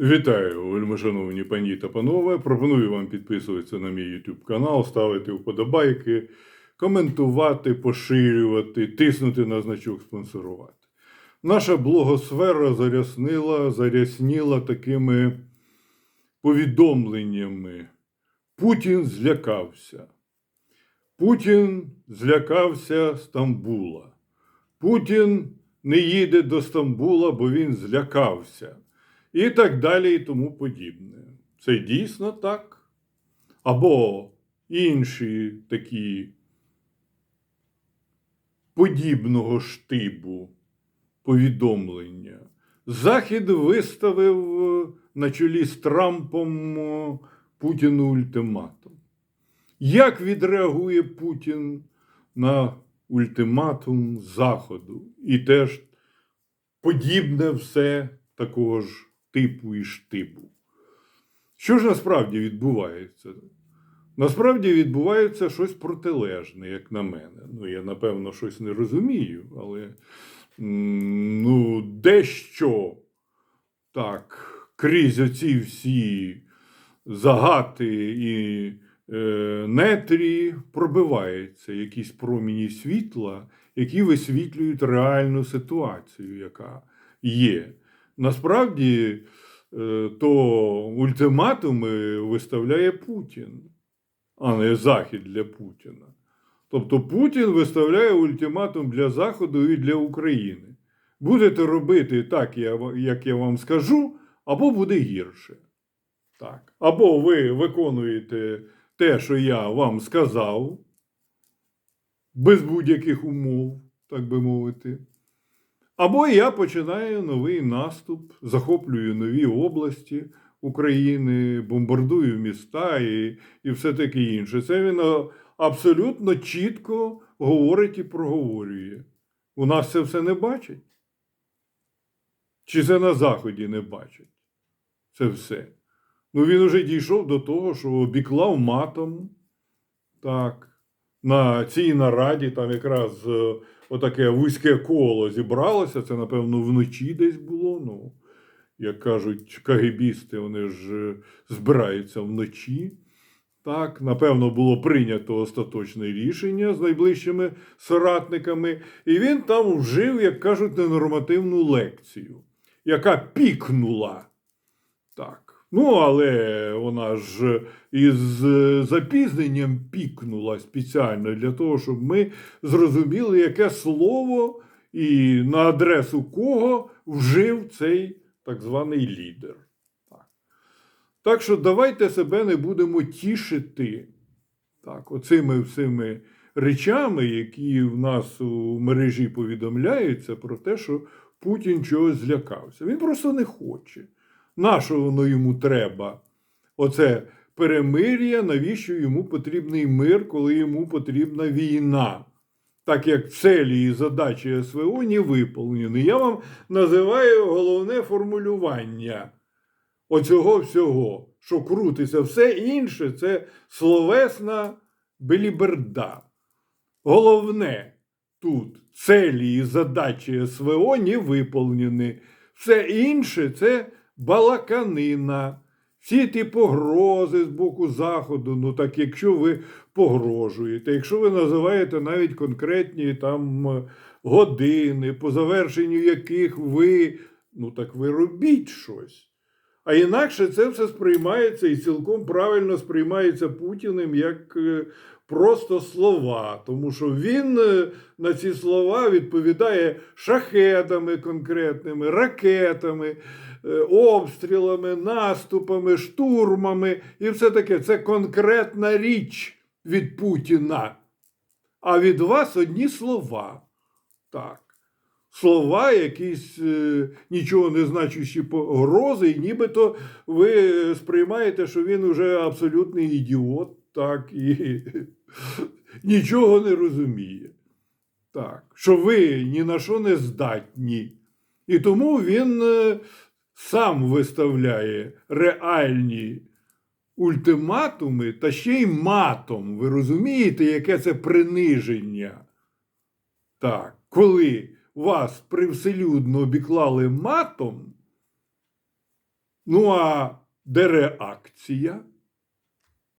Вітаю, вельмишановні пані та панове. Пропоную вам підписуватися на мій YouTube канал, ставити вподобайки, коментувати, поширювати, тиснути на значок спонсорувати. Наша блогосфера заряснила, зарясніла такими повідомленнями. Путін злякався. Путін злякався Стамбула. Путін не їде до Стамбула, бо він злякався. І так далі, і тому подібне. Це дійсно так. Або інші такі подібного штибу повідомлення. Захід виставив е, на чолі з Трампом е, Путіну ультиматум. Як відреагує Путін на ультиматум Заходу? І теж подібне все такого ж типу і штибу. Що ж насправді відбувається? Насправді відбувається щось протилежне, як на мене. Ну, я, напевно, щось не розумію, але ну, дещо так, крізь оці всі загати і е, нетрі пробивається якісь проміні світла, які висвітлюють реальну ситуацію, яка є. Насправді, е, то ультиматуми виставляє Путін, а не Захід для Путіна. Тобто Путін виставляє ультиматум для Заходу і для України. Будете робити так, як я вам скажу, або буде гірше. Так. Або ви виконуєте те, що я вам сказав, без будь-яких умов, так би мовити. Або я починаю новий наступ, захоплюю нові області України, бомбардую міста і, і все таке інше. Це він абсолютно чітко говорить і проговорює. У нас це все не бачать? Чи це на Заході не бачать? Це все. Ну він уже дійшов до того, що обіклав матом. Так. На цій нараді там якраз е, отаке вузьке коло зібралося. Це, напевно, вночі десь було. Ну, як кажуть, кагебісти, вони ж е, збираються вночі. Так, напевно, було прийнято остаточне рішення з найближчими соратниками, і він там вжив, як кажуть, ненормативну лекцію, яка пікнула. Так. Ну, але вона ж із запізненням пікнула спеціально для того, щоб ми зрозуміли, яке слово і на адресу кого вжив цей так званий лідер. Так, так що давайте себе не будемо тішити так, оцими всіми речами, які в нас у мережі повідомляються про те, що Путін чогось злякався. Він просто не хоче. Нащо воно йому треба? Оце перемир'я, навіщо йому потрібний мир, коли йому потрібна війна? Так як цілі і задачі СВО не виповнені. Я вам називаю головне формулювання оцього всього, що крутиться. Все інше це словесна беліберда. Головне тут цілі і задачі СВО не виповнені. Все інше це балаканина. Всі ті погрози з боку Заходу, ну так якщо ви погрожуєте, якщо ви називаєте навіть конкретні там е, години, по завершенню яких ви, ну так ви робіть щось. А інакше це все сприймається і цілком правильно сприймається Путіним як е, просто слова, тому що він е, на ці слова відповідає шахедами конкретними, ракетами, обстрілами, наступами, штурмами і все таке. Це конкретна річ від Путіна. А від вас одні слова. Так. Слова, якісь е, нічого не значущі погрози, і нібито ви сприймаєте, що він уже абсолютний ідіот, так, і нічого не розуміє. Так, що ви ні на що не здатні. І тому він е, сам виставляє реальні ультиматуми та ще й матом. Ви розумієте, яке це приниження? Так, коли вас привселюдно обіклали матом, Ну а де реакція?